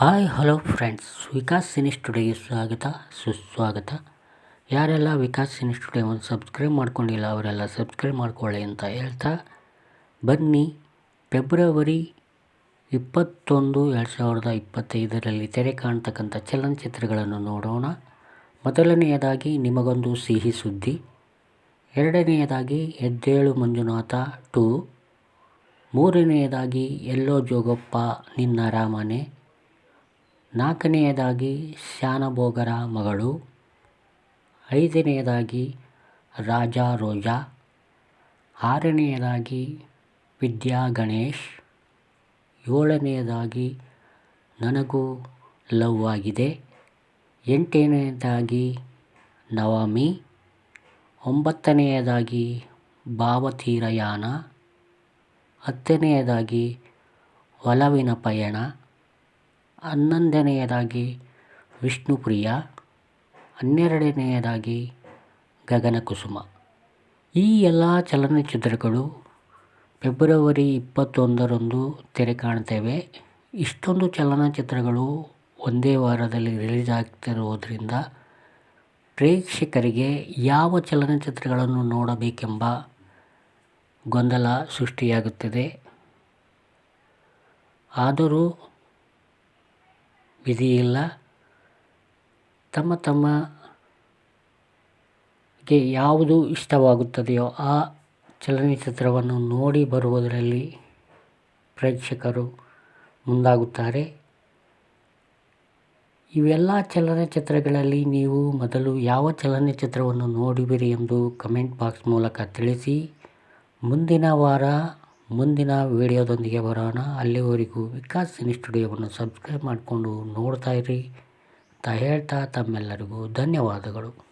Hi, hello friends. Vikas cine ಸ್ಟುಡಿಯೋಗೆ ಸ್ವಾಗತ, ಸುಸ್ವಾಗತ. ಯಾರೆಲ್ಲ ವಿಕಾಸ್ ಸಿನಿ ಸ್ಟುಡಿಯೋವನ್ನು ಸಬ್ಸ್ಕ್ರೈಬ್ ಮಾಡ್ಕೊಂಡಿಲ್ಲ, ಅವರೆಲ್ಲ ಸಬ್ಸ್ಕ್ರೈಬ್ ಮಾಡ್ಕೊಳ್ಳಿ ಅಂತ ಹೇಳ್ತಾ ಬನ್ನಿ. ಫೆಬ್ರವರಿ ಇಪ್ಪತ್ತೊಂದು ಎರಡು ಸಾವಿರದ ಇಪ್ಪತ್ತೈದರಲ್ಲಿ ತೆರೆ ಕಾಣ್ತಕ್ಕಂಥ ಚಲನಚಿತ್ರಗಳನ್ನು ನೋಡೋಣ. ಮೊದಲನೆಯದಾಗಿ ನಿಮಗೊಂದು ಸಿಹಿ ಸುದ್ದಿ. ಎರಡನೆಯದಾಗಿ ಎದ್ದೇಳು ಮಂಜುನಾಥ ಟು. ಮೂರನೆಯದಾಗಿ ಎಲ್ಲೋ ಜೋಗಪ್ಪ, ನಿನ್ನ ರಾಮನೆ. ನಾಲ್ಕನೆಯದಾಗಿ ಶಾನಭೋಗರ ಮಗಳು, ಐದನೆಯದಾಗಿ ರಾಜಾ ರೋಜಾ ಆರನೆಯದಾಗಿ ವಿದ್ಯಾ ಗಣೇಶ್ ಏಳನೆಯದಾಗಿ ನನಗೂ ಲವ್ ಆಗಿದೆ, ಎಂಟನೆಯದಾಗಿ ನವಮಿ, ಒಂಬತ್ತನೆಯದಾಗಿ ಭಾವತೀರಯಾನ, ಹತ್ತನೆಯದಾಗಿ ಒಲವಿನ ಪಯಣ ಹನ್ನೊಂದನೆಯದಾಗಿ ವಿಷ್ಣುಪ್ರಿಯ, ಹನ್ನೆರಡನೆಯದಾಗಿ ಗಗನಕುಸುಮ. ಈ ಎಲ್ಲ ಚಲನಚಿತ್ರಗಳು ಫೆಬ್ರವರಿ ಇಪ್ಪತ್ತೊಂದರಂದು ತೆರೆ ಕಾಣ್ತೇವೆ. ಇಷ್ಟೊಂದು ಚಲನಚಿತ್ರಗಳು ಒಂದೇ ವಾರದಲ್ಲಿ ರಿಲೀಸ್ ಆಗ್ತಿರುವುದರಿಂದ ಪ್ರೇಕ್ಷಕರಿಗೆ ಯಾವ ಚಲನಚಿತ್ರಗಳನ್ನು ನೋಡಬೇಕೆಂಬ ಗೊಂದಲ ಸೃಷ್ಟಿಯಾಗುತ್ತದೆ. ಆದರೂ ವಿಧಿಯಿಲ್ಲ. ತಮ್ಮ ತಮಗೆ ಯಾವುದು ಇಷ್ಟವಾಗುತ್ತದೆಯೋ ಆ ಚಲನಚಿತ್ರವನ್ನು ನೋಡಿ ಬರುವುದರಲ್ಲಿ ಪ್ರೇಕ್ಷಕರು ಮುಂದಾಗುತ್ತಾರೆ. ಇವೆಲ್ಲ ಚಲನಚಿತ್ರಗಳಲ್ಲಿ ನೀವು ಮೊದಲು ಯಾವ ಚಲನಚಿತ್ರವನ್ನು ನೋಡುವಿರಿ ಎಂದು ಕಮೆಂಟ್ ಬಾಕ್ಸ್ ಮೂಲಕ ತಿಳಿಸಿ. ಮುಂದಿನ ವಾರ ಮುಂದಿನ ವಿಡಿಯೋದೊಂದಿಗೆ ಬರೋಣ. ಅಲ್ಲಿವರೆಗೂ ವಿಕಾಸ್ ಸಿನಿ ಸ್ಟುಡಿಯೋವನ್ನು ಸಬ್ಸ್ಕ್ರೈಬ್ ಮಾಡಿಕೊಂಡು ನೋಡ್ತಾ ಇರಿ. ಅಂತ ಹೇಳ್ತಾ ತಮ್ಮೆಲ್ಲರಿಗೂ ಧನ್ಯವಾದಗಳು.